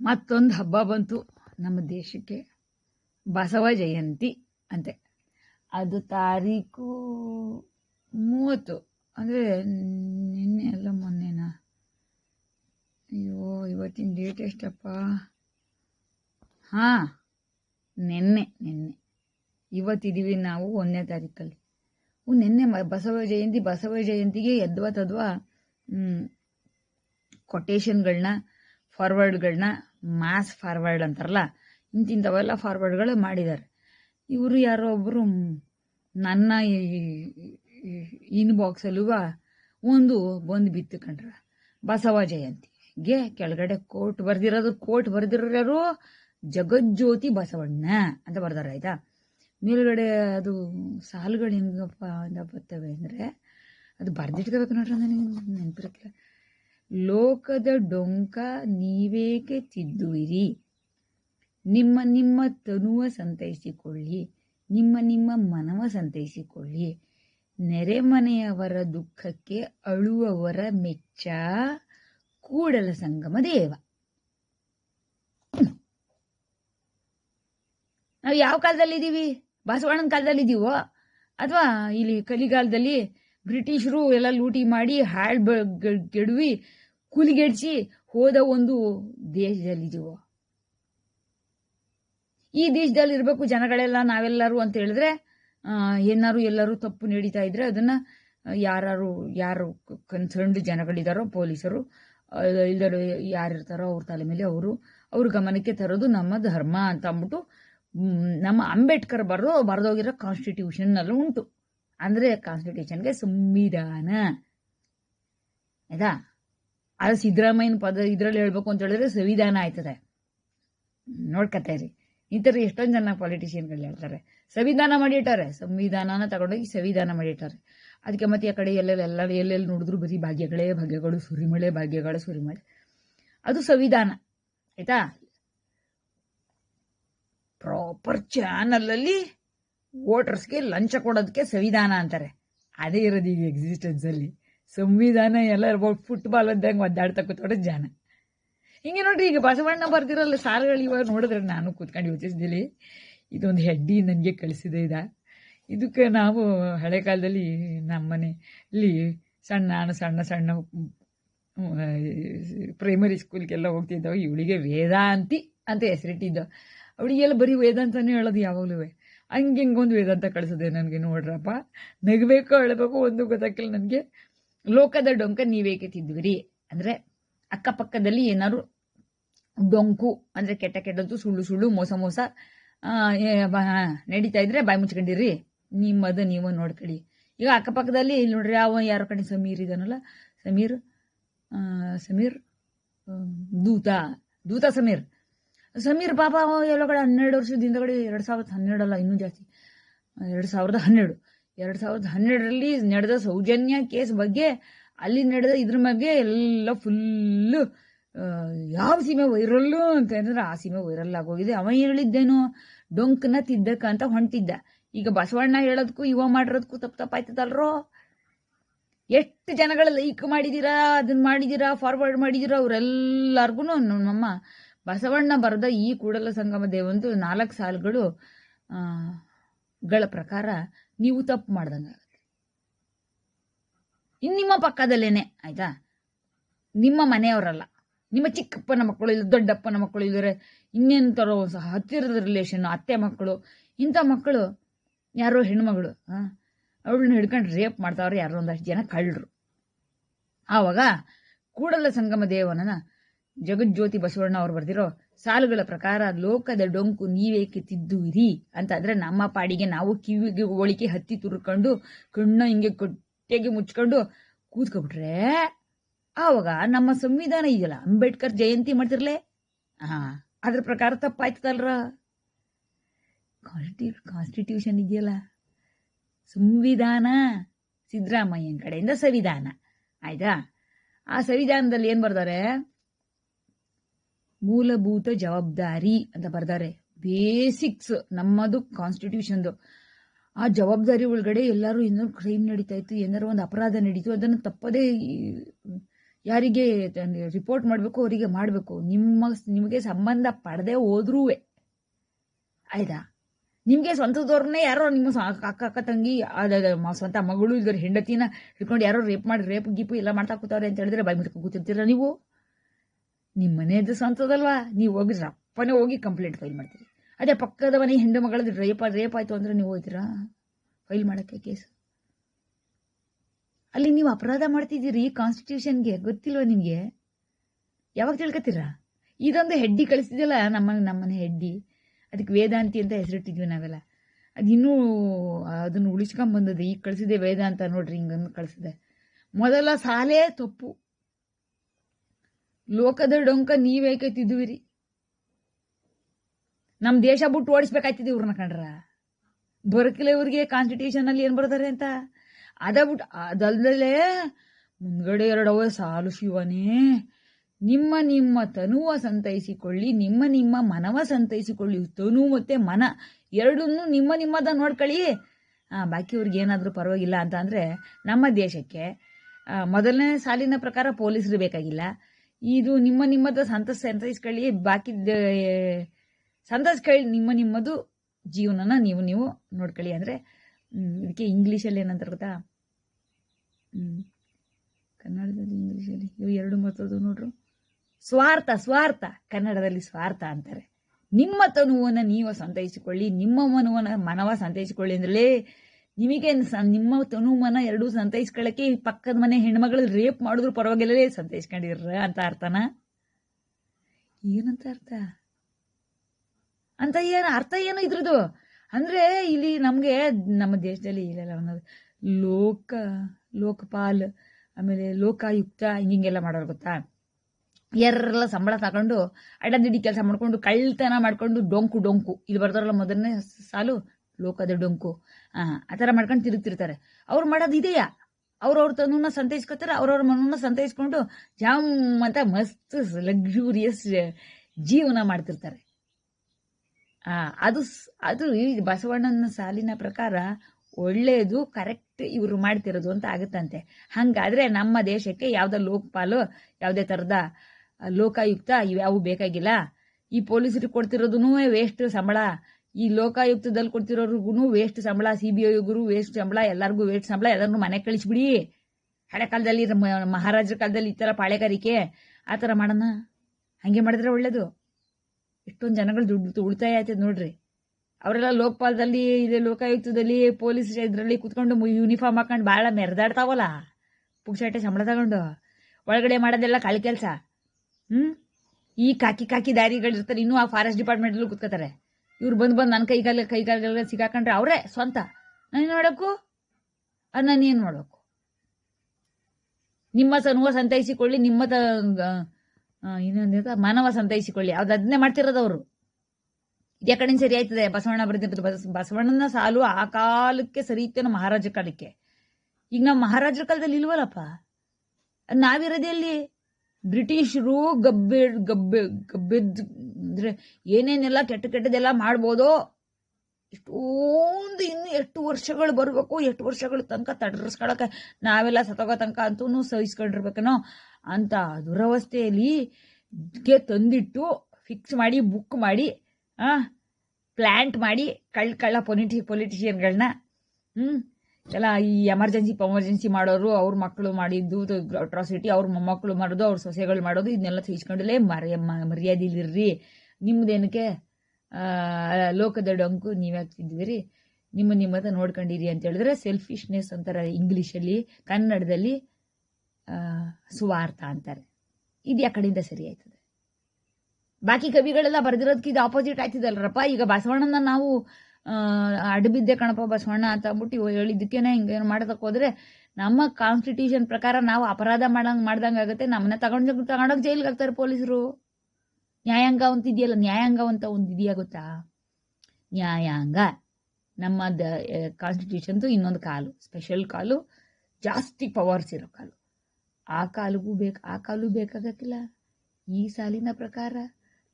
ಮತ್ತೊಂದು ಹಬ್ಬ ಬಂತು ನಮ್ಮ ದೇಶಕ್ಕೆ. ಬಸವ ಜಯಂತಿ ಅಂತೆ. ಅದು ತಾರೀಕು ಮೂವತ್ತು. ಅಂದರೆ ನಿನ್ನೆ ಅಲ್ಲ ಮೊನ್ನೆನಾ? ಅಯ್ಯೋ, ಇವತ್ತಿನ ಡೇಟ್ ಎಷ್ಟಪ್ಪ? ಹಾಂ, ನಿನ್ನೆ ನಿನ್ನೆ. ಇವತ್ತಿದ್ದೀವಿ ನಾವು ಒಂದನೇ ತಾರೀಕಲ್ಲಿ. ನಿನ್ನೆ ಬಸವ ಜಯಂತಿ, ಬಸವ ಜಯಂತಿಗೆ ಎದ್ವಾ ತದ್ವಾ ಕೊಟೇಶನ್ಗಳನ್ನ ಫಾರ್ವರ್ಡ್ಗಳನ್ನ ಮಾಸ್ ಫಾರ್ವರ್ಡ್ ಅಂತಾರಲ್ಲ, ಇಂತಿಂಥವೆಲ್ಲ ಫಾರ್ವರ್ಡ್ಗಳು ಮಾಡಿದ್ದಾರೆ. ಇವರು ಯಾರೋ ಒಬ್ಬರು ನನ್ನ ಇನ್ಬಾಕ್ಸಲ್ಲೂ ಒಂದು ಬಂದು ಬಿತ್ತು ಕಂಡ್ರ. ಬಸವ ಜಯಂತಿಗೆ ಕೆಳಗಡೆ ಕೋಟ್ ಬರ್ದಿರೋದು, ಕೋಟ್ ಬರ್ದಿರೋರು ಜಗಜ್ಯೋತಿ ಬಸವಣ್ಣ ಅಂತ ಬರ್ದಾರೆ, ಆಯ್ತಾ? ಮೇಲ್ಗಡೆ ಅದು ಸಾಲುಗಳು ಹೆಂಗಪ್ಪ ಅಂತ ಬರ್ತವೆ ಅಂದರೆ ಅದು ಬರ್ದಿಟ್ಕೋಬೇಕು ನೋಡ್ರಿ ನನಗೆ ನೆನಪಿರಕ್ಕಿಲ್ಲ. ಲೋಕದ ಡೊಂಕ ನೀವೇಕೆ ತಿದ್ದುವಿರಿ? ನಿಮ್ಮ ನಿಮ್ಮ ತನುವ ಸಂತೈಸಿಕೊಳ್ಳಿ, ನಿಮ್ಮ ನಿಮ್ಮ ಮನವ ಸಂತೈಸಿಕೊಳ್ಳಿ. ನೆರೆಮನೆಯವರ ದುಃಖಕ್ಕೆ ಅಳುವವರ ಮೆಚ್ಚ, ಕೂಡಲ ಸಂಗಮ ದೇವ. ನಾವು ಯಾವ ಕಾಲದಲ್ಲಿ ಇದ್ದೀವಿ ಬಸವಣ್ಣನ ಕಾಲದಲ್ಲಿ ಇದ್ದೀವೋ ಅಥವಾ ಇಲ್ಲಿ ಕಲಿಗಾಲದಲ್ಲಿ ಬ್ರಿಟಿಷರು ಎಲ್ಲ ಲೂಟಿ ಮಾಡಿ ಹಾಳು ಗೆಡ್ವಿ ಕೂಲಿಗೆಡ್ಸಿ ಹೋದ ಒಂದು ದೇಶದಲ್ಲಿದ್ದೀವೋ ಈ ದೇಶದಲ್ಲಿ ಇರಬೇಕು ಜನಗಳೆಲ್ಲ ನಾವೆಲ್ಲರೂ ಅಂತ ಹೇಳಿದ್ರೆ ಏನಾರು ಎಲ್ಲರೂ ತಪ್ಪು ನಡೀತಾ ಇದ್ರೆ ಅದನ್ನ ಯಾರು ಯಾರು ಕನ್ಸರ್ನ್ಡ್ ಜನಗಳಿದಾರೋ, ಪೊಲೀಸರು ಇಲ್ದರು ಯಾರಿರ್ತಾರೋ ಅವ್ರ ತಲೆ ಮೇಲೆ ಅವರು, ಅವ್ರ ಗಮನಕ್ಕೆ ತರೋದು ನಮ್ಮ ಧರ್ಮ ಅಂತ ಅಂದ್ಬಿಟ್ಟು ನಮ್ಮ ಅಂಬೇಡ್ಕರ್ ಬರೆದು, ಬರೆದೋಗಿರೋ ಕಾನ್ಸ್ಟಿಟ್ಯೂಷನ್ ಅಲ್ಲೂ ಉಂಟು. ಅಂದ್ರೆ ಕಾನ್ಸ್ಟಿಟ್ಯೂಷನ್ಗೆ ಸಂವಿಧಾನ. ಆಯ್ತಾ? ಅದು ಸಿದ್ದರಾಮಯ್ಯನ ಪದ ಇದರಲ್ಲಿ ಹೇಳ್ಬೇಕು ಅಂತ ಹೇಳಿದ್ರೆ ಸಂವಿಧಾನ ಆಯ್ತದೆ. ನೋಡ್ಕತಾ ಇರಿ ಈ ಥರ ಎಷ್ಟೊಂದು ಜನ ಪಾಲಿಟಿಷಿಯನ್ಗಳು ಹೇಳ್ತಾರೆ. ಸಂವಿಧಾನ ಮಾಡಿಟ್ಟಾರೆ ಸಂವಿಧಾನನ ತಗೊಂಡೋಗಿ ಸಂವಿಧಾನ ಮಾಡಿಟ್ಟಾರೆ ಅದಕ್ಕೆ ಮತ್ತೆ ಆ ಕಡೆ ಎಲ್ಲೆಲ್ಲ ಎಲ್ಲ ಎಲ್ಲೆಲ್ಲಿ ನೋಡಿದ್ರು ಬರೀ ಭಾಗ್ಯಗಳೇ ಭಾಗ್ಯಗಳು, ಸುರಿಮಳೆ ಭಾಗ್ಯಗಳು, ಸುರಿಮಳೆ. ಅದು ಸಂವಿಧಾನ. ಆಯ್ತಾ? ಪ್ರಾಪರ್ ಚಾನಲಲ್ಲಿ ವೋಟರ್ಸ್ಗೆ ಲಂಚ ಕೊಡೋದಕ್ಕೆ ಸಂವಿಧಾನ ಅಂತಾರೆ. ಅದೇ ಇರೋದು ಈಗ ಎಕ್ಸಿಸ್ಟೆನ್ಸ್ ಅಲ್ಲಿ. ಸಂವಿಧಾನ ಎಲ್ಲ ಫುಟ್ಬಾಲ್ ಅಂದಂಗೆ ಒದ್ದಾಡ್ತಾ ಕೂತ್ಕೊಂಡ ಜನ. ಹಿಂಗೆ ನೋಡ್ರಿ, ಈಗ ಬಸವಣ್ಣ ಬರ್ದಿರಲ್ಲ, ಸಾಲುಗಳು ಇವಾಗ ನೋಡಿದ್ರೆ ನಾನು ಕೂತ್ಕೊಂಡು ಯೋಚಿಸಿದಿಲ್ಲಿ ಇದೊಂದು ಹೆಡ್ಡಿ ನನಗೆ ಕಳಿಸಿದೆ ಇದ ಇದಕ್ಕೆ ನಾವು ಹಳೆ ಕಾಲದಲ್ಲಿ ನಮ್ಮ ಮನೆಯಲ್ಲಿ ಸಣ್ಣ ಸಣ್ಣ ಸಣ್ಣ ಪ್ರೈಮರಿ ಸ್ಕೂಲ್ಗೆಲ್ಲ ಹೋಗ್ತಿದ್ದವು. ಇವಳಿಗೆ ವೇದಾಂತಿ ಅಂತ ಹೆಸರಿಟ್ಟಿದ್ದವು ಅವಳಿಗೆಲ್ಲ ಬರೀ ವೇದಾಂತನೇ ಹೇಳೋದು ಯಾವಾಗಲೂ. ಹಂಗೆ ಹಿಂಗೊಂದು ವೇದಾಂತ ಕಳಿಸಿದೆ ನನಗೆ. ನೋಡ್ರಪ್ಪ, ನಗಬೇಕು ಹೇಳಬೇಕು ಒಂದು ಗೊತ್ತಾಗಿಲ್ಲ ನನಗೆ. ಲೋಕದ ಡೊಂಕ ನೀವೇಕೆ ತಿದ್ದುವಿರಿ ಅಂದರೆ ಅಕ್ಕಪಕ್ಕದಲ್ಲಿ ಏನಾದ್ರು ಡೊಂಕು, ಅಂದರೆ ಕೆಟ್ಟ ಕೆಟ್ಟದ್ದು, ಸುಳ್ಳು ಸುಳ್ಳು, ಮೋಸ ಮೋಸ ನಡೀತಾ ಇದ್ರೆ ಬಾಯಿ ಮುಚ್ಕೊಂಡಿರಿ ನಿಮ್ಮದು ನೀವು ನೋಡ್ಕೊಳ್ಳಿ. ಈಗ ಅಕ್ಕಪಕ್ಕದಲ್ಲಿ ಇಲ್ಲಿ ನೋಡ್ರಿ, ಯಾವ ಯಾರ ಕಡೆ ಸಮೀರ್ ಇದಾನಲ್ಲ? ಸಮೀರ್ ಸಮೀರ್ ದೂತ ದೂತ ಸಮೀರ್. ಸಮೀರ್ ಪಾಪ, ಎಲ್ಲೋ ಕಡೆ ಹನ್ನೆರಡು ವರ್ಷದ ಹಿಂದಗಡೆ ಎರಡು ಸಾವಿರದ ಹನ್ನೆರಡಲ್ಲ, ಇನ್ನೂ ಜಾಸ್ತಿ. ಎರಡು ಸಾವಿರದ ಹನ್ನೆರಡು. ಎರಡು ಸಾವಿರದ ಹನ್ನೆರಡರಲ್ಲಿ ನಡೆದ ಸೌಜನ್ಯ ಕೇಸ್ ಬಗ್ಗೆ ಅಲ್ಲಿ ನಡೆದ ಇದ್ರ ಬಗ್ಗೆ ಎಲ್ಲ ಫುಲ್ಲು ಯಾವ ಸೀಮೆ ವೈರಲ್ಲು ಅಂತ ಹೇಳಿದ್ರೆ ಆ ಸೀಮೆ ವೈರಲ್ ಆಗೋಗಿದೆ. ಅವ ಹೇಳಿದ್ದೇನು, ಡೊಂಕನ ತಿದ್ದಕ್ಕ ಅಂತ ಹೊಂಟಿದ್ದ. ಈಗ ಬಸವಣ್ಣ ಹೇಳೋದಕ್ಕೂ, ಇವ ಮಾಡಿರೋದಕ್ಕೂ ತಪ್ಪು ತಪ್ಪಾಯ್ತದಲ್ರೋ? ಎಷ್ಟು ಜನಗಳ ಲೈಕ್ ಮಾಡಿದ್ದೀರಾ ಅದನ್ನ ಮಾಡಿದ್ದೀರಾ ಫಾರ್ವರ್ಡ್ ಮಾಡಿದ್ದೀರಾ ಅವರೆಲ್ಲರಿಗೂ ನಮ್ಮಮ್ಮ ಬಸವಣ್ಣ ಬರೆದ ಈ ಕೂಡಲ ಸಂಗಮ ದೇವಂದು ನಾಲ್ಕು ಸಾಲುಗಳು ಗಳ ಪ್ರಕಾರ ನೀವು ತಪ್ಪು ಮಾಡ್ದಂಗೆ ಇನ್ನು ನಿಮ್ಮ ಪಕ್ಕದಲ್ಲೇನೆ, ಆಯ್ತಾ? ನಿಮ್ಮ ಮನೆಯವರಲ್ಲ. ನಿಮ್ಮ ಚಿಕ್ಕಪ್ಪನ ಮಕ್ಕಳು ಇಲ್ಲ, ದೊಡ್ಡಪ್ಪನ ಮಕ್ಕಳು ಇದ್ದಾರೆ ಇನ್ನೇನು ತರೋ ಸಹ ಹತ್ತಿರದ ರಿಲೇಷನ್ ಅತ್ತೆ ಮಕ್ಕಳು, ಇಂಥ ಮಕ್ಕಳು ಯಾರೋ ಹೆಣ್ಮಗಳು ಅವಳನ್ನ ಹಿಡ್ಕೊಂಡು ರೇಪ್ ಮಾಡ್ತಾವ್ರೆ ಯಾರೋ ಒಂದಷ್ಟು ಜನ ಕಳ್ಳರು. ಆವಾಗ ಕೂಡಲ ಸಂಗಮ ದೇವನನ ಜಗಜ್ಯೋತಿ ಬಸವಣ್ಣ ಅವ್ರು ಬರ್ದಿರೋ ಸಾಲುಗಳ ಪ್ರಕಾರ ಲೋಕದ ಡೊಂಕು ನೀವೇಕೆ ತಿದ್ದುವಿರಿ ಅಂತ ಅಂದ್ರೆ ನಮ್ಮ ಪಾಡಿಗೆ ನಾವು ಕಿವಿಗೆ ಒಳಿಕೆ ಹತ್ತಿ ತುರ್ಕೊಂಡು ಕಣ್ಣ ಹಿಂಗೆ ಕೊಟ್ಟೆಗೆ ಮುಚ್ಕೊಂಡು ಕೂತ್ಕೊಬಿಟ್ರೆ ಆವಾಗ ನಮ್ಮ ಸಂವಿಧಾನ ಇದೆಯಲ್ಲ ಅಂಬೇಡ್ಕರ್ ಜಯಂತಿ ಮಾಡ್ತಿರ್ಲೆ? ಹಾ. ಅದ್ರ ಪ್ರಕಾರ ತಪ್ಪಾಯ್ತದಲ್ರ? ಕಾನ್ಸ್ಟಿಟ್ಯೂ ಕಾನ್ಸ್ಟಿಟ್ಯೂಷನ್ ಇದೆಯಲ್ಲ. ಸಂವಿಧಾನ ಸಿದ್ದರಾಮಯ್ಯನ ಕಡೆಯಿಂದ ಸಂವಿಧಾನ. ಆಯ್ತಾ? ಆ ಸಂವಿಧಾನದಲ್ಲಿ ಏನ್ ಬರ್ತಾರೆ ಮೂಲಭೂತ ಜವಾಬ್ದಾರಿ ಅಂತ ಬರ್ದಾರೆ. ಬೇಸಿಕ್ಸ್ ನಮ್ಮದು ಕಾನ್ಸ್ಟಿಟ್ಯೂಷನ್ದು ಆ ಜವಾಬ್ದಾರಿ ಒಳಗಡೆ ಎಲ್ಲರೂ ಏನಾದ್ರು ಕ್ರೈಮ್ ನಡೀತಾ ಇತ್ತು, ಏನಾದ್ರು ಒಂದು ಅಪರಾಧ ನಡೀತು, ಅದನ್ನು ತಪ್ಪದೇ ಯಾರಿಗೆ ರಿಪೋರ್ಟ್ ಮಾಡಬೇಕು, ಅವರಿಗೆ ಮಾಡಬೇಕು. ನಿಮ್ಮ, ನಿಮಗೆ ಸಂಬಂಧ ಪಡೆದೇ ಹೋದ್ರೂ ಆಯ್ತಾ? ನಿಮಗೆ ಸ್ವಂತದವ್ರನ್ನೇ ಯಾರೋ ನಿಮ್ಮ ಅಕ್ಕ ಅಕ್ಕ, ತಂಗಿ, ಅದ ಸ್ವಂತ ಮಗಳು ಇದ್ರ ಹೆಂಡತಿನ ಹಿಡ್ಕೊಂಡು ಯಾರೋ ರೇಪ್ ಮಾಡಿ ರೇಪ್ ಗೀಪು ಎಲ್ಲ ಮಾಡ್ತಾ ಕೂತವ್ರೆ ಅಂತ ಹೇಳಿದ್ರೆ ಬಾಯಿ ಮುಟ್ಕೊಂಡು ಕೂತಿರ್ತೀರ ನೀವು? ನಿಮ್ಮ ಮನೆಯದ್ದು ಸ್ವಂತದಲ್ವಾ ನೀವು ಹೋಗಿ ರಪ್ಪನೇ ಹೋಗಿ ಕಂಪ್ಲೇಂಟ್ ಫೈಲ್ ಮಾಡ್ತೀರಿ. ಅದೇ ಪಕ್ಕದ ಮನೆ ಹೆಂಡು ಮಗಳದ್ದು ರೇಪ್ ರೇಪ್ ಆಯ್ತು ಅಂದ್ರೆ ನೀವು ಹೋಗ್ತೀರಾ ಫೈಲ್ ಮಾಡೋಕ್ಕೆ ಕೇಸ್ ಅಲ್ಲಿ ನೀವು ಅಪರಾಧ ಮಾಡ್ತಿದ್ದೀರಿ ಕಾನ್ಸ್ಟಿಟ್ಯೂಷನ್ಗೆ ಗೊತ್ತಿಲ್ವಾ ನಿಮಗೆ? ಯಾವಾಗ ತಿಳ್ಕೊತೀರಾ ಇದೊಂದು ಹೆಡ್ಡಿ ಕಳಿಸ್ತಿದ್ಯಲ್ಲ, ನಮ್ಮ ನಮ್ಮನೆ ಹೆಡ್ಡಿ. ಅದಕ್ಕೆ ವೇದಾಂತಿ ಅಂತ ಹೆಸರಿಟ್ಟಿದ್ವಿ ನಾವೆಲ್ಲ. ಅದು ಇನ್ನೂ, ಅದನ್ನು ಉಳಿಸ್ಕೊಂಡ್ ಬಂದದ್ದು ಈಗ ಕಳಿಸಿದೆ ವೇದಾಂತ ನೋಡ್ರಿ, ಹಿಂಗನ್ನು ಕಳಿಸಿದೆ. ಮೊದಲ ಸಾಲೇ ತಪ್ಪು. ಲೋಕದ ಡೊಂಕ ನೀವೇಕೆ ತಿದ್ದುವಿರಿ ನಮ್ಮ ದೇಶ ಬಿಟ್ಟು ಓಡಿಸ್ಬೇಕಾಯ್ತಿದ್ವಿ ಇವ್ರನ್ನ ಕಂಡ್ರ. ಬರಕಿಲ್ಲ ಇವ್ರಿಗೆ ಕಾನ್ಸ್ಟಿಟ್ಯೂಷನ್ ಅಲ್ಲಿ ಏನ್ ಬರ್ತಾರೆ ಅಂತ. ಅದ ಬಿಟ್ಟು ಅದಲ್ದಲೇ ಮುಂದ್ಗಡೆ ಎರಡವ ಸಾಲು ಶಿವನೇ. ನಿಮ್ಮ ನಿಮ್ಮ ತನುವ ಸಂತೈಸಿಕೊಳ್ಳಿ, ನಿಮ್ಮ ನಿಮ್ಮ ಮನವ ಸಂತೈಸಿಕೊಳ್ಳಿ, ತನು ಮತ್ತೆ ಮನ ಎರಡನ್ನೂ ನಿಮ್ಮ ನಿಮ್ಮದ ನೋಡ್ಕೊಳ್ಳಿ. ಬಾಕಿಯವ್ರಿಗೆ ಏನಾದರೂ ಪರವಾಗಿಲ್ಲ ಅಂತ ಅಂದರೆ ನಮ್ಮ ದೇಶಕ್ಕೆ ಮೊದಲನೇ ಸಾಲಿನ ಪ್ರಕಾರ ಪೊಲೀಸರು ಬೇಕಾಗಿಲ್ಲ. ಇದು ನಿಮ್ಮ ನಿಮ್ಮದ ಸಂತಸ ಸಂತೈಸ್ಕೊಳ್ಳಿ ಬಾಕಿ ಸಂತಸ್ಕೊಳ್ಳಿ ನಿಮ್ಮ ನಿಮ್ಮದು ಜೀವನನ ನೀವು ನೀವು ನೋಡ್ಕೊಳ್ಳಿ ಅಂದರೆ ಇದಕ್ಕೆ ಇಂಗ್ಲೀಷಲ್ಲಿ ಏನಂತಾರೆ ಗೊತ್ತಾ ಕನ್ನಡದಲ್ಲಿ ಇಂಗ್ಲೀಷಲ್ಲಿ ಇವು ಎರಡು ಮತ್ತದು ನೋಡ್ರು. ಸ್ವಾರ್ಥ ಸ್ವಾರ್ಥ, ಕನ್ನಡದಲ್ಲಿ ಸ್ವಾರ್ಥ ಅಂತಾರೆ. ನಿಮ್ಮ ತನುವನ್ನು ನೀವು ಸಂತೈಸಿಕೊಳ್ಳಿ, ನಿಮ್ಮ ಮನವನ್ನ, ಮನವ ಸಂತೈಸಿಕೊಳ್ಳಿ ಅಂದ್ರಲೇ ನಿಮಗೆ ನಿಮ್ಮ ತನು ಮನ ಎರಡೂ ಸಂತೈಸ್ಕೊಳ್ಳಕ್ಕೆ ಈ ಪಕ್ಕದ ಮನೆ ಹೆಣ್ಮಗಳು ರೇಪ್ ಮಾಡಿದ್ರು ಪರವಾಗಿಲ್ಲಲೇ ಸಂತೈಸ್ಕೊಂಡಿರ ಅಂತ ಅರ್ಥನ? ಏನಂತ ಅರ್ಥ? ಅಂತ ಏನು ಅರ್ಥ ಏನು ಇದ್ರದ್ದು? ಅಂದ್ರೆ ಇಲ್ಲಿ ನಮಗೆ ನಮ್ಮ ದೇಶದಲ್ಲಿ ಇಲ್ಲೆಲ್ಲ ಅನ್ನೋದು. ಲೋಕ, ಲೋಕಪಾಲ್, ಆಮೇಲೆ ಲೋಕಾಯುಕ್ತ ಹಿಂಗೆಲ್ಲ ಮಾಡೋರು ಗೊತ್ತಾ? ಎರರೆಲ್ಲ ಸಂಬಳ ತಗೊಂಡು ದಿಡಿ ಕೆಲಸ ಮಾಡ್ಕೊಂಡು ಕಳ್ತನ ಮಾಡ್ಕೊಂಡು ಡೊಂಕು ಡೊಂಕು. ಇಲ್ಲಿ ಬರ್ತಾರಲ್ಲ ಮೊದಲನೇ ಸಾಲು ಲೋಕದ ಡೊಂಕು. ಆ ಥರ ಮಾಡ್ಕೊಂಡು ತಿರುಗ್ತಿರ್ತಾರೆ. ಅವ್ರು ಮಾಡೋದು ಇದೆಯಾ? ಅವ್ರವ್ರ ತನೂನ ಸಂತೈಸ್ಕೊತಾರೆ ಅವ್ರವ್ರ ಮನನ್ನ ಸಂತೈಸ್ಕೊಂಡು ಜಾಮ್ ಅಂತ ಮಸ್ತ್ ಲಕ್ಸುರಿಯಸ್ ಜೀವನ ಮಾಡ್ತಿರ್ತಾರೆ. ಆ ಅದು ಅದು ಈ ಬಸವಣ್ಣನ ಸಾಲಿನ ಪ್ರಕಾರ ಒಳ್ಳೆಯದು ಕರೆಕ್ಟ್ ಇವರು ಮಾಡ್ತಿರೋದು ಅಂತ ಆಗುತ್ತಂತೆ. ಹಂಗಾದ್ರೆ ನಮ್ಮ ದೇಶಕ್ಕೆ ಯಾವುದೇ ಲೋಕಪಾಲು ಯಾವುದೇ ಥರದ ಆ, ಲೋಕಾಯುಕ್ತ ಇವ್ಯಾವು ಬೇಕಾಗಿಲ್ಲ. ಈ ಪೊಲೀಸರಿಗೆ ಕೊಡ್ತಿರೋದೂ ವೇಸ್ಟ್ ಸಂಬಳ. ಈ ಲೋಕಾಯುಕ್ತದಲ್ಲಿ ಕೊಡ್ತಿರೋರ್ಗು ವೇಸ್ಟ್ ಸಂಬಳ ಸಿ ಬಿ ಐಗೂ ವೇಸ್ಟ್ ಸಂಬಳ, ಎಲ್ಲರಿಗೂ ವೇಸ್ಟ್ ಸಂಬಳ ಎಲ್ಲರನ್ನೂ ಮನೆ ಕಳಿಸ್ಬಿಡಿ. ಹಳೆ ಕಾಲದಲ್ಲಿ ಮಹಾರಾಜರ ಕಾಲದಲ್ಲಿ ಈ ಥರ ಪಾಳೆಗಾರಿಕೆ ಆ ಥರ ಮಾಡೋಣ. ಹಂಗೆ ಮಾಡಿದ್ರೆ ಒಳ್ಳೇದು. ಎಷ್ಟೊಂದು ಜನಗಳು ದುಡ್ಡು ಉಳಿತಾಯ ಆಯ್ತದೆ ನೋಡ್ರಿ. ಅವರೆಲ್ಲ ಲೋಕಪಾಲದಲ್ಲಿ, ಇದೆ ಲೋಕಾಯುಕ್ತದಲ್ಲಿ ಪೊಲೀಸ್ ಇದರಲ್ಲಿ ಕುತ್ಕೊಂಡು ಯೂನಿಫಾರ್ಮ್ ಹಾಕೊಂಡು ಭಾಳ ಮೆರೆದಾಡ್ತಾವಲ್ಲ. ಪುಕ್ಷಾಟೆ ಸಂಬಳ ತಗೊಂಡು. ಒಳಗಡೆ ಮಾಡೋದೆಲ್ಲ ಕಾಳು ಕೆಲಸ. ಹ್ಞೂ ಈ ಕಾಕಿ ಕಾಕಿ ದಾರಿಗಳಿರ್ತಾರೆ. ಇನ್ನೂ ಆ ಫಾರೆಸ್ಟ್ ಡಿಪಾರ್ಟ್ಮೆಂಟಲ್ಲೂ ಕುತ್ಕೋತಾರೆ. ಇವ್ರು ಬಂದು ಬಂದು ನನ್ನ ಕೈಗಾಲ ಕೈಗಾಲ ಸಿಗಾಕಂಡ್ರೆ ಅವರೇ ಸ್ವಂತ. ನಾನೇನು ಮಾಡಬೇಕು ನಾನೇನು ನಾನು ಏನು ಮಾಡಬೇಕು ನಿಮ್ಮ ಸನುವ ಸಂತೈಸಿಕೊಳ್ಳಿ, ನಿಮ್ಮ ತ ಇನ್ನೊಂದು ಮಾನವ ಸಂತೈಸಿಕೊಳ್ಳಿ. ಅದು ಅದನ್ನೇ ಮಾಡ್ತಿರೋದು ಅವರು. ಇದೇ ಕಡೆ ಸರಿ ಆಯ್ತದೆ. ಬಸವಣ್ಣ ಬಸ, ಬಸವಣ್ಣನ ಸಾಲು ಆ ಕಾಲಕ್ಕೆ ಸರಿ ನಮ್ಮ ಮಹಾರಾಜ ಕಾಲಕ್ಕೆ. ಈಗ ನಾವು ಮಹಾರಾಜರ ಕಾಲದಲ್ಲಿ ಇಲ್ವಲ್ಲಪ್ಪ? ನಾವಿರೋದೆಲ್ಲಿ ಬ್ರಿಟಿಷರು ಗಬ್ಬೆ ಗಬ್ಬೆ, ಗಬ್ಬಿದ್ ಅಂದ್ರೆ ಏನೇನೆಲ್ಲ ಕೆಟ್ಟ ಕೆಟ್ಟದೆಲ್ಲ ಮಾಡ್ಬೋದು? ಎಷ್ಟೊಂದು ಇನ್ನು ಎಷ್ಟು ವರ್ಷಗಳು ಬರಬೇಕು, ಎಷ್ಟು ವರ್ಷಗಳ ತನಕ ತಡರ್ಸ್ಕೊಳಕ್ಕೆ ನಾವೆಲ್ಲ ಸತ್ತೋಗೋ ತನಕ ಅಂತೂ ಸಹಿಸ್ಕೊಂಡಿರ್ಬೇಕನೋ ಅಂತ ದುರವಸ್ಥೆಯಲ್ಲಿ ಗೆ ತಂದಿಟ್ಟು ಫಿಕ್ಸ್ ಮಾಡಿ ಬುಕ್ ಮಾಡಿ ಪ್ಲ್ಯಾಂಟ್ ಮಾಡಿ ಕಳ್ಳ ಕಳ್ಳ ಪೊಲಿಟಿ ಪೊಲಿಟಿಷಿಯನ್ಗಳನ್ನ ಹ್ಞೂ ಎಲ್ಲ ಈ ಎಮರ್ಜೆನ್ಸಿ ಪಮರ್ಜೆನ್ಸಿ ಮಾಡೋರು ಅವ್ರ ಮಕ್ಕಳು ಮಾಡಿದ್ದು ಅಟ್ರಾಸಿಟಿ ಅವ್ರ ಮೊಮ್ಮಕ್ಕಳು ಮಾಡೋದು ಅವ್ರ ಸೊಸೆಗಳು ಮಾಡೋದು ಇದನ್ನೆಲ್ಲ ತಿಳಿಸ್ಕೊಂಡಲೇ ಮರ್ಯ ಮರ್ಯಾದಿಲಿರ್ರಿ. ನಿಮ್ದೇನಕ್ಕೆ? ಆ, ಲೋಕದ ಡೊಂಕು ನೀವ್ಯಾಕೆ ತಿಂದಿದ್ರಿ ನಿಮ್ಮ ನಿಮ್ಮದ ನೋಡ್ಕೊಂಡಿರಿ ಅಂತ ಹೇಳಿದ್ರೆ ಸೆಲ್ಫಿಶ್ನೆಸ್ ಅಂತಾರೆ ಇಂಗ್ಲೀಷಲ್ಲಿ ಕನ್ನಡದಲ್ಲಿ ಸ್ವಾರ್ಥ ಅಂತಾರೆ. ಇದು ಯಾ ಕಡೆಯಿಂದ ಸರಿ ಆಯ್ತದೆ? ಬಾಕಿ ಕವಿಗಳೆಲ್ಲ ಬರೆದಿರೋದಕ್ಕೆ ಇದು ಆಪೋಸಿಟ್ ಆಯ್ತಿದಲ್ರಪ್ಪ. ಈಗ ಬಸವಣ್ಣನ ನಾವು ಅಡ್ಬಿದ್ದೆ ಕಣಪ್ಪ ಬಸವಣ್ಣ ಅಂತ ಅಂದ್ಬಿಟ್ಟು ಹೇಳಿದ್ದಕ್ಕೇನೆ ಹಿಂಗೆ ಮಾಡೋದಕ್ಕೆ ಹೋದ್ರೆ ನಮ್ಮ ಕಾನ್ಸ್ಟಿಟ್ಯೂಷನ್ ಪ್ರಕಾರ ನಾವು ಅಪರಾಧ ಮಾಡಂಗ್ ಮಾಡ್ದಂಗೆ ಆಗುತ್ತೆ. ನಮ್ಮನ್ನ ತಗೊಂಡ್ ತಗೊಂಡೋಗಿ ಜೈಲಿಗೆ ಹಾಕ್ತಾರೆ ಪೊಲೀಸರು. ನ್ಯಾಯಾಂಗ ಅಂತ ಇದೆಯಲ್ಲ ನ್ಯಾಯಾಂಗ ಅಂತ ಒಂದು ಇದೆಯಾ ಗೊತ್ತಾ? ನ್ಯಾಯಾಂಗ. ನಮ್ಮ ದ ಕಾನ್ಸ್ಟಿಟ್ಯೂಷನ್ದು ಇನ್ನೊಂದು ಕಾಲು ಸ್ಪೆಷಲ್ ಕಾಲು, ಜಾಸ್ತಿ ಪವರ್ಸ್ ಇರೋ ಕಾಲು. ಆ ಕಾಲಿಗೂ ಬೇಕು, ಆ ಕಾಲು ಬೇಕಾಗತ್ತಿಲ್ಲ ಈ ಸಾಲಿನ ಪ್ರಕಾರ.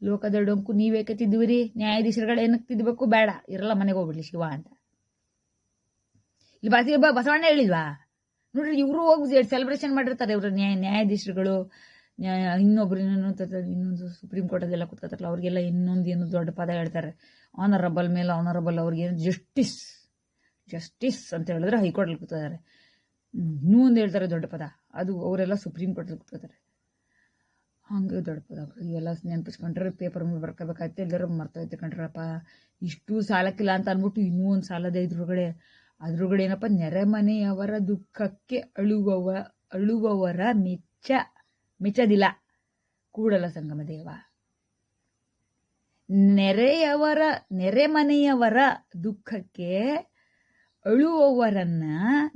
ಲೋಕದ ಡೊಂಕು ನೀವೇಕೆ ತಿದ್ದುವಿರಿ ನ್ಯಾಯಾಧೀಶರುಗಳು ಏನಕ್ಕೆ ತಿದ್ದಬೇಕು ಬೇಡ. ಇರಲ್ಲ, ಮನೆಗೆ ಹೋಗ್ಬಿಡ್ಲಿ ಶಿವ ಅಂತ. ಇಲ್ಲಿ ಬಾಸಿ ಬಸವಣ್ಣ ಹೇಳಿಲ್ವಾ? ನೋಡ್ರಿ, ಇವರು ಹೋಗಿ ಸೆಲೆಬ್ರೇಷನ್ ಮಾಡಿರ್ತಾರೆ ಇವರು ನ್ಯಾಯ ನ್ಯಾಯಾಧೀಶರುಗಳು. ನ್ಯಾಯ ಇನ್ನೊಬ್ರು ಇನ್ನೊಂದು ಇನ್ನೊಂದು ಸುಪ್ರೀಂ ಕೋರ್ಟದೆಲ್ಲ ಕೂತ್ಕೊತಾರಲ್ಲ, ಅವ್ರಿಗೆಲ್ಲ ಇನ್ನೊಂದು ಏನು ದೊಡ್ಡ ಪದ ಹೇಳ್ತಾರೆ. ಆನರಬಲ್ ಮೇಲೆ ಆನರಬಲ್ ಅವ್ರಿಗೆ ಜಸ್ಟಿಸ್ ಜಸ್ಟಿಸ್ ಅಂತ ಹೇಳಿದ್ರೆ ಹೈಕೋರ್ಟಲ್ಲಿ ಕೂತಿದ್ದಾರೆ ಇನ್ನೂ ಒಂದು ಹೇಳ್ತಾರೆ ದೊಡ್ಡ ಪದ. ಅದು ಅವರೆಲ್ಲ ಸುಪ್ರೀಂ ಕೋರ್ಟಲ್ಲಿ ಕೂತ್ಕೋತಾರೆ. ಹಂಗೆ ದೊಡ್ಡ ಎಲ್ಲ ಇವೆಲ್ಲ ನೆನಪಿಸ್ಕೊಂಡ್ರೆ ಪೇಪರ್ ಮೇಲೆ ಬರ್ಕೋಬೇಕಾಯ್ತು, ಎಲ್ಲರೂ ಮರ್ತೋಯ್ತು ಕಣ್ರಪ್ಪ ಇಷ್ಟು ಸಾಲಕ್ಕಿಲ್ಲ ಅಂತ ಅಂದ್ಬಿಟ್ಟು ಇನ್ನೂ ಒಂದು ಸಾಲದ ಇದ್ರೊಳಗಡೆ. ಅದ್ರೊಳಗಡೆ ಏನಪ್ಪ ನೆರೆಮನೆಯವರ ದುಃಖಕ್ಕೆ ಅಳುವವ, ಅಳುವವರ ಮೆಚ್ಚ, ಮೆಚ್ಚದಿಲ್ಲ. ಕೂಡಲ ಸಂಗಮ ದೇವ. ನೆರೆಯವರ ನೆರೆಮನೆಯವರ ದುಃಖಕ್ಕೆ ಅಳುವವರನ್ನ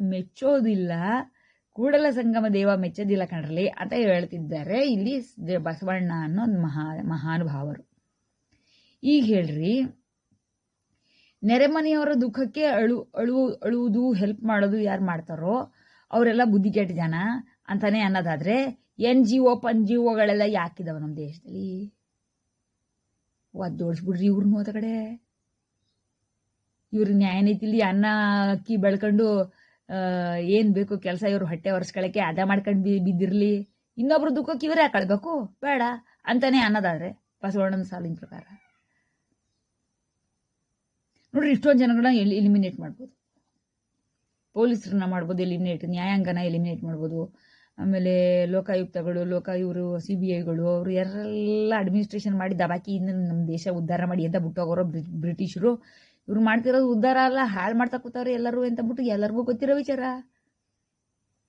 ಮೆಚ್ಚೋದಿಲ್ಲ. ಕೂಡಲ ಸಂಗಮ ದೇವ ಮೆಚ್ಚದಿಲ್ಲ ಕಣ್ರಲಿ ಅಂತ ಹೇಳ್ತಿದ್ದಾರೆ ಇಲ್ಲಿ ಬಸವಣ್ಣ ಅನ್ನೋ ಒಂದು ಮಹಾ, ಮಹಾನುಭಾವರು. ಈಗ ಹೇಳ್ರಿ, ನೆರೆಮನೆಯವರ ದುಃಖಕ್ಕೆ ಅಳು ಅಳು, ಅಳುವುದು ಹೆಲ್ಪ್ ಮಾಡೋದು ಯಾರು ಮಾಡ್ತಾರೋ ಅವರೆಲ್ಲ ಬುದ್ಧಿ ಕೆಟ್ಟ ಜನ ಅಂತಾನೆ ಅನ್ನೋದಾದ್ರೆ ಎನ್ ಜಿ ಒ ಪನ್ ಜಿ ಒಗಳೆಲ್ಲ ಯಾಕಿದಾವ ನಮ್ಮ ದೇಶದಲ್ಲಿ? ಒದ್ದೋಡಿಸ್ಬಿಡ್ರಿ ಇವ್ರನ್ನೂ ಅದ ಕಡೆ. ಇವ್ರ ನ್ಯಾಯನೀತಿಲಿ ಅನ್ನ ಅಕ್ಕಿ ಬೆಳ್ಕೊಂಡು ಏನು ಬೇಕು ಕೆಲಸ ಇವ್ರು ಹೊಟ್ಟೆ ಒರೆಸ್ಕೊಳಕ್ಕೆ ಅದ ಮಾಡ್ಕೊಂಡು ಬಿ, ಬಿದ್ದಿರಲಿ. ಇನ್ನೊಬ್ರು ದುಃಖಕ್ಕೆ ಇವರೇ ಕಳ್ಬೇಕು. ಬೇಡ ಅಂತಾನೆ ಅನ್ನೋದಾದ್ರೆ ಬಸವಣ್ಣನ ಸಾಲಿನ ಪ್ರಕಾರ. ನೋಡ್ರಿ, ಇಷ್ಟೊಂದು ಜನಗಳನ್ನ ಎಲಿಮಿನೇಟ್ ಮಾಡ್ಬೋದು. ಪೊಲೀಸರನ್ನ ಮಾಡ್ಬೋದು ಎಲಿಮಿನೇಟ್ ನ್ಯಾಯಾಂಗನ ಎಲಿಮಿನೇಟ್ ಮಾಡ್ಬೋದು. ಆಮೇಲೆ ಲೋಕಾಯುಕ್ತಗಳು ಲೋಕ ಇವರು ಸಿ ಬಿ ಐಗಳು, ಅವರು ಎಲ್ಲ ಅಡ್ಮಿನಿಸ್ಟ್ರೇಷನ್ ಮಾಡಿ ದಬಾಕಿಯಿಂದ ನಮ್ಮ ದೇಶ ಉದ್ಧಾರ ಮಾಡಿ ಅಂತ ಬಿಟ್ಟೋಗೋರು ಬ್ರಿಟಿಷರು. ಇವ್ರು ಮಾಡ್ತಿರೋದು ಉದ್ಧಾರ ಅಲ್ಲ, ಹಾಳು ಮಾಡ್ತಾ ಕೂತವ್ರೆ ಎಲ್ಲರೂ ಅಂತ ಬಿಟ್ಟು ಎಲ್ಲರಿಗೂ ಗೊತ್ತಿರೋ ವಿಚಾರ.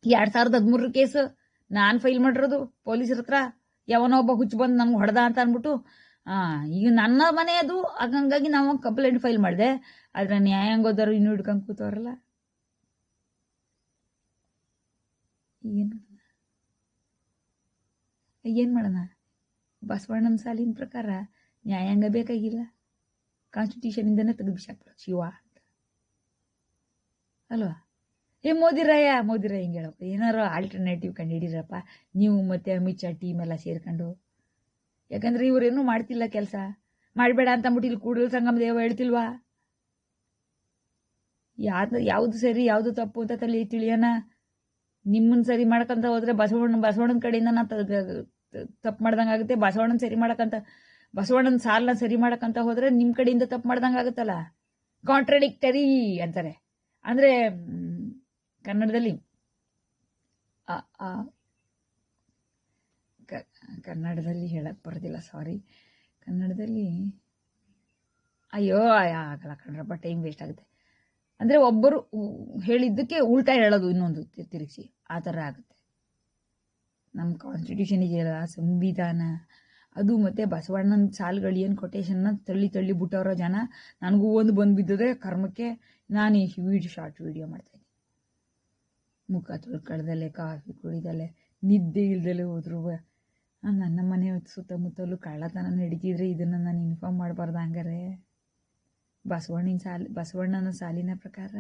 ಎರಡ್ ಸಾವಿರದ ಹದಿಮೂರರ ಕೇಸ್ ನಾನು ಫೈಲ್ ಮಾಡಿರೋದು, ಪೊಲೀಸರ ಹತ್ರ ಯಾವನೋ ಒಬ್ಬ ಹುಚ್ಚು ಬಂದು ನಮ್ಗೆ ಹೊಡೆದ ಅಂತ ಅಂದ್ಬಿಟ್ಟು ಈಗ ನನ್ನ ಮನೆ ಅದು, ಹಂಗಾಗಿ ನಾವು ಕಂಪ್ಲೇಂಟ್ ಫೈಲ್ ಮಾಡಿದೆ. ಆದ್ರೆ ನ್ಯಾಯಾಂಗದವರು ಇನ್ನೂ ಹಿಡ್ಕೊಂಡು ಕೂತವ್ರಲ್ಲ. ಏನು? ಏನು ಮಾಡೋಣ? ಬಸವಣ್ಣನ ಸಾಲಿನ ಪ್ರಕಾರ ನ್ಯಾಯಾಂಗ ಬೇಕಾಗಿಲ್ಲ. ಕಾನ್ಸ್ಟಿಟ್ಯೂಷನಿಂದನೇ ತೆಗೆದು ಬಿಸಾಕ್ಬಿಡೋದು ಶಿವ ಅಲ್ವಾ? ಏ ಮೋದಿರಾಯ ಮೋದಿರಾಯ ಹಿಂಗೆ ಹೇಳಪ್ಪ ಏನಾರು ಆಲ್ಟರ್ನೇಟಿವ್ ಕಂಡುಹಿಡೀರಪ್ಪ ನೀವು ಮತ್ತೆ ಅಮಿತ್ ಶಾ ಟೀಮ್ ಎಲ್ಲ ಸೇರ್ಕೊಂಡು. ಯಾಕಂದ್ರೆ ಇವರೇನು ಮಾಡ್ತಿಲ್ಲ ಕೆಲಸ. ಮಾಡಬೇಡ ಅಂತ ಅಂದ್ಬಿಟ್ಟು ಇಲ್ಲಿ ಕೂಡಲ ಸಂಗಮ ದೇವ ಹೇಳ್ತಿಲ್ವಾ? ಯಾವ್ದು ಯಾವುದು ಸರಿ, ಯಾವ್ದು ತಪ್ಪು ಅಂತ ತಲೆ ತಿಳಿಯೋಣ. ನಿಮ್ಮನ್ನ ಸರಿ ಮಾಡ್ಕೊಂತ ಹೋದ್ರೆ ಬಸವಣ್ಣ, ಬಸವಣ್ಣನ ಕಡೆಯಿಂದ ನಾ ತಪ್ಪು ಮಾಡ್ದಂಗೆ ಆಗುತ್ತೆ ಬಸವಣ್ಣನ ಸರಿ ಮಾಡಕ್ಕಂತ ಬಸವಣ್ಣನ ಸಾಲನ ಸರಿ ಮಾಡಕ್ಕಂತ ಹೋದ್ರೆ ನಿಮ್ಮ ಕಡೆಯಿಂದ ತಪ್ಪು ಮಾಡ್ದಂಗೆ ಆಗುತ್ತಲ್ಲ? ಕಾಂಟ್ರಡಿಕ್ಟರಿ ಅಂತಾರೆ. ಅಂದ್ರೆ ಕನ್ನಡದಲ್ಲಿ ಕನ್ನಡದಲ್ಲಿ ಹೇಳಕ್ ಬರೋದಿಲ್ಲ ಸಾರಿ ಕನ್ನಡದಲ್ಲಿ, ಅಯ್ಯೋ ಆಗಲ್ಲ ಕಣ್ರಪ್ಪ ಟೈಮ್ ವೇಸ್ಟ್ ಆಗುತ್ತೆ. ಅಂದರೆ ಒಬ್ಬರು ಹೇಳಿದ್ದಕ್ಕೆ ಉಲ್ಟಾ ಹೇಳೋದು ಇನ್ನೊಂದು ತಿರುಗಿಸಿ, ಆ ಥರ ಆಗುತ್ತೆ. ನಮ್ಮ ಕಾನ್ಸ್ಟಿಟ್ಯೂಷನ್ ಇದೆಯಲ್ಲ ಸಂವಿಧಾನ ಅದು ಮತ್ತೆ ಬಸವಣ್ಣನ ಸಾಲುಗಳು ಏನು ಕೊಟೇಶನ್ನ ತಳ್ಳಿ ತಳ್ಳಿ ಬಿಟ್ಟವರೋ ಜನ, ನನಗೂ ಒಂದು ಬಂದು ಬಿದ್ದಿದೆ ಕರ್ಮಕ್ಕೆ ನಾನು ಈ ವಿಡಿಯೋ ಶಾರ್ಟ್ ವಿಡಿಯೋ ಮಾಡ್ತಾಯಿದ್ದೀನಿ ಮುಖ ತೊಳ್ಕೊಳ್ದಲೆ, ಕಾಫಿ ಕುಡಿದಲೆ, ನಿದ್ದೆ ಇಲ್ದಲೆ ಹೋದ್ರು. ನನ್ನ ಮನೆ ಸುತ್ತಮುತ್ತಲು ಕಳ್ಳತನ ನಡೀತಿದ್ರೆ ಇದನ್ನು ನಾನು ಇನ್ಫಾರ್ಮ್ ಮಾಡಬಾರ್ದು ಹಂಗಾರೆ. ಬಸವಣ್ಣಿನ ಸಾಲು, ಬಸವಣ್ಣನ ಸಾಲಿನ ಪ್ರಕಾರ.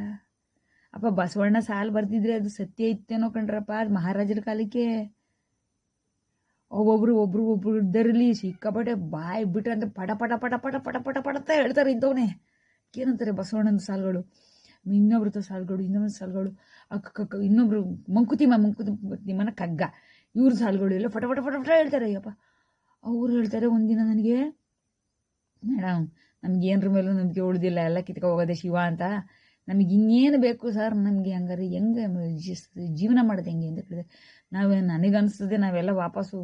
ಅಪ್ಪ, ಬಸವಣ್ಣ ಸಾಲು ಬರ್ದಿದ್ರೆ ಅದು ಸತ್ಯ ಇತ್ತೇನೋ ಕಣ್ರಪ್ಪ, ಅದು ಮಹಾರಾಜರ ಕಾಲಕ್ಕೆ. ಒಬ್ಬೊಬ್ರು ಒಬ್ರು ಒಬ್ರು ಇದ್ದರಲ್ಲಿ ಸಿಕ್ಕಾಪಟ್ಟೆ ಬಾಯಿ ಬಿಟ್ರೆ ಅಂತ ಪಟ ಪಟ ಪಟ ಪಟ ಪಟ ಪಟ ಅಂತ ಹೇಳ್ತಾರೆ ಇಂಥವನೇ. ಏನಂತಾರೆ ಬಸವಣ್ಣನ ಸಾಲುಗಳು? ಇನ್ನೊಬ್ರ ಸಾಲುಗಳು, ಇನ್ನೊಂದು ಸಾಲುಗಳು. ಅಕ್ಕ ಇನ್ನೊಬ್ರು ಮಂಕುತಿಮ್ಮ ಮಂಕುತಿಮ್ಮನ ಕಗ್ಗ. ಇವ್ರ ಸಾಲುಗಳು ಎಲ್ಲ ಫಟ ಫಟ ಫಟ ಫಟ ಹೇಳ್ತಾರೆ, ಅಯ್ಯಪ್ಪ. ಅವ್ರು ಹೇಳ್ತಾರೆ ಒಂದಿನ ನನಗೆ ಮೇಡಮ್ ನಮ್ಗೆ ಏನರ ಮೇಲೂ ನಂಬಿಕೆ ಉಳಿದಿಲ್ಲ, ಎಲ್ಲ ಕಿತ್ಕೊ ಹೋಗೋದೆ ಶಿವ ಅಂತ. ನಮಗೆ ಇನ್ನೇನು ಬೇಕು ಸರ್? ನಮಗೆ ಹಂಗಾರೆ ಹೆಂಗೆ ಜೀವನ ಮಾಡೋದು ಹೆಂಗೆ ಅಂತ ಕೇಳಿದೆ ನಾವು ನನಗನ್ನಿಸ್ತದೆ ನಾವೆಲ್ಲ ವಾಪಸ್ಸು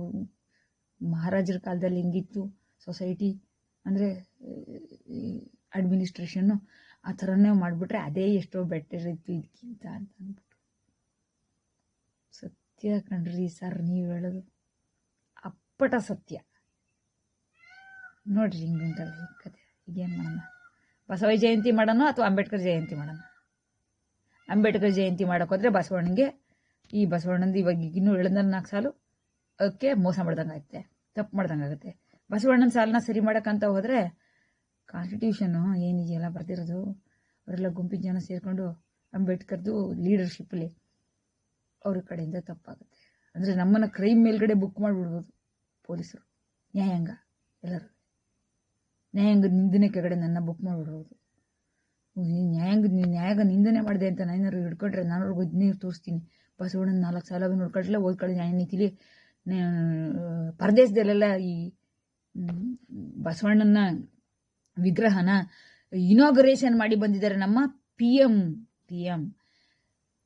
ಮಹಾರಾಜರ ಕಾಲದಲ್ಲಿ ಹೆಂಗಿತ್ತು ಸೊಸೈಟಿ ಅಂದರೆ, ಅಡ್ಮಿನಿಸ್ಟ್ರೇಷನ್ನು ಆ ಥರನೇ ಮಾಡಿಬಿಟ್ರೆ ಅದೇ ಎಷ್ಟೋ ಬೆಟರ್ ಇತ್ತು ಇದಕ್ಕಿಂತ ಅಂತ ಅಂದ್ಬಿಟ್ಟು. ಸತ್ಯ ಕಣ್ರಿ ಸರ್ ನೀವು ಹೇಳೋದು ಅಪ್ಪಟ ಸತ್ಯ. ನೋಡ್ರಿ ಹಿಂಗೆ ಉಂಟಲ್ಲ ಕತೆ. ಈಗೇನು ಮಾಡೋಣ ಬಸವ ಜಯಂತಿ ಮಾಡೋಣ ಅಥವಾ ಅಂಬೇಡ್ಕರ್ ಜಯಂತಿ ಮಾಡೋಣ? ಅಂಬೇಡ್ಕರ್ ಜಯಂತಿ ಮಾಡೋಕ್ಕೋದ್ರೆ ಬಸವಣ್ಣನಿಗೆ ಈ ಬಸವಣ್ಣಂದು ಇವಾಗ ಇನ್ನೂ ಎಳಂದ ನಾಲ್ಕು ಸಾಲು ಅದಕ್ಕೆ ಮೋಸ ಮಾಡ್ದಂಗೆ ಆಗುತ್ತೆ ತಪ್ಪು ಮಾಡ್ದಂಗೆ ಆಗುತ್ತೆ. ಬಸವಣ್ಣನ ಸಾಲನ್ನ ಸರಿ ಮಾಡೋಕ್ಕಂತ ಹೋದರೆ ಕಾನ್ಸ್ಟಿಟ್ಯೂಷನ್ ಏನಿದೆಯಲ್ಲ ಬರ್ದಿರೋದು? ಅವರೆಲ್ಲ ಗುಂಪಿನ ಜನ ಸೇರಿಕೊಂಡು ಅಂಬೇಡ್ಕರ್ದು ಲೀಡರ್ಶಿಪ್ಪಲ್ಲಿ ಅವ್ರ ಕಡೆಯಿಂದ ತಪ್ಪಾಗುತ್ತೆ. ಅಂದರೆ ನಮ್ಮನ್ನು ಕ್ರೈಮ್ ಮೇಲ್ಗಡೆ ಬುಕ್ ಮಾಡಿಬಿಡ್ಬೋದು ಪೊಲೀಸರು, ನ್ಯಾಯಾಂಗ ಎಲ್ಲರೂ. ನ್ಯಾಯಾಂಗ ನಿಂದನೆ ಕೆಳಗಡೆ ನನ್ನ ಬುಕ್ ಮಾಡಿಬಿಡ್ಬೋದು ನ್ಯಾಯಾಂಗ ನ್ಯಾಯಾಂಗ ನಿಂದನೆ ಮಾಡಿದೆ ಅಂತ ನಾನು ಹಿಡ್ಕೊಂಡ್ರೆ ನಾನು ಅವ್ರಿಗೆ ನೀರು ತೋರಿಸ್ತೀನಿ. ಬಸವಣ್ಣನ ನಾಲ್ಕು ಸಾಲ ನೋಡ್ಕೊಳ್ತಿಲ್ಲ ಓದ್ಕೊಳ್ಳಿ ನ್ಯಾಯ ನೀತಿಲಿ ಪರದೇಶದಲ್ಲೆಲ್ಲ ಈ ಬಸವಣ್ಣನ ವಿಗ್ರಹನ ಇನಾಗ್ರೇಷನ್ ಮಾಡಿ ಬಂದಿದ್ದಾರೆ ನಮ್ಮ P M P M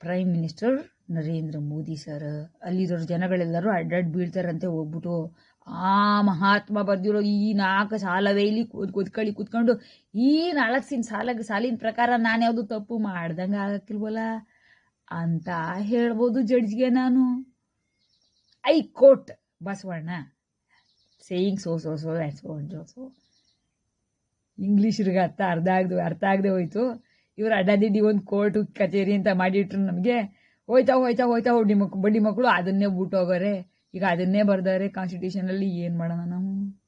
prime minister Narendra Modi sir. ಅಲ್ಲಿರೋ ಜನಗಳೆಲ್ಲರೂ ಅಡ್ಡಾಡ್ ಬೀಳ್ತಾರಂತೆ ಹೋಗ್ಬಿಟ್ಟು. ಆ ಮಹಾತ್ಮ ಬರ್ದಿರೋ ಈ ನಾಲ್ಕು ಸಾಲವೇ ಇಲ್ಲಿ ಕೂತ್ ಕುತ್ಕೊಂಡು ಈ ನಾಲ್ಕು ಸಿನ್ ಸಾಲ ಸಾಲಿನ ಪ್ರಕಾರ ನಾನು ಯಾವುದು ತಪ್ಪು ಮಾಡ್ದಂಗೆ ಆಗಕ್ಕಿಲ್ವಲ್ಲ ಅಂತ ಹೇಳ್ಬೋದು ಜಡ್ಜ್ಗೆ ನಾನು. I quote Basavanna saying so so so so so ಇಂಗ್ಲೀಷ್ರಿಗೆ ಅರ್ಥ ಅರ್ಧ ಆಗದೆ, ಅರ್ಥ ಆಗದೆ ಹೋಯ್ತು. ಇವ್ರು ಅಡ್ಡದಿಡ್ಡಿ ಒಂದು ಕೋರ್ಟು, ಕಚೇರಿ ಅಂತ ಮಾಡಿಟ್ರು ನಮಗೆ. ಹೋಯ್ತಾ ಹೋಯ್ತಾ ಹೋಯ್ತಾ ಬಡ್ಡಿ ಮಕ್, ಬಡ್ಡಿ ಮಕ್ಕಳು ಅದನ್ನೇ ಬಿಟ್ಟು ಹೋಗೋರೆ. ಈಗ ಅದನ್ನೇ ಬರ್ದಾರೆ ಕಾನ್ಸ್ಟಿಟ್ಯೂಷನಲ್ಲಿ ಏನು ಮಾಡೋಣ ನಾವು?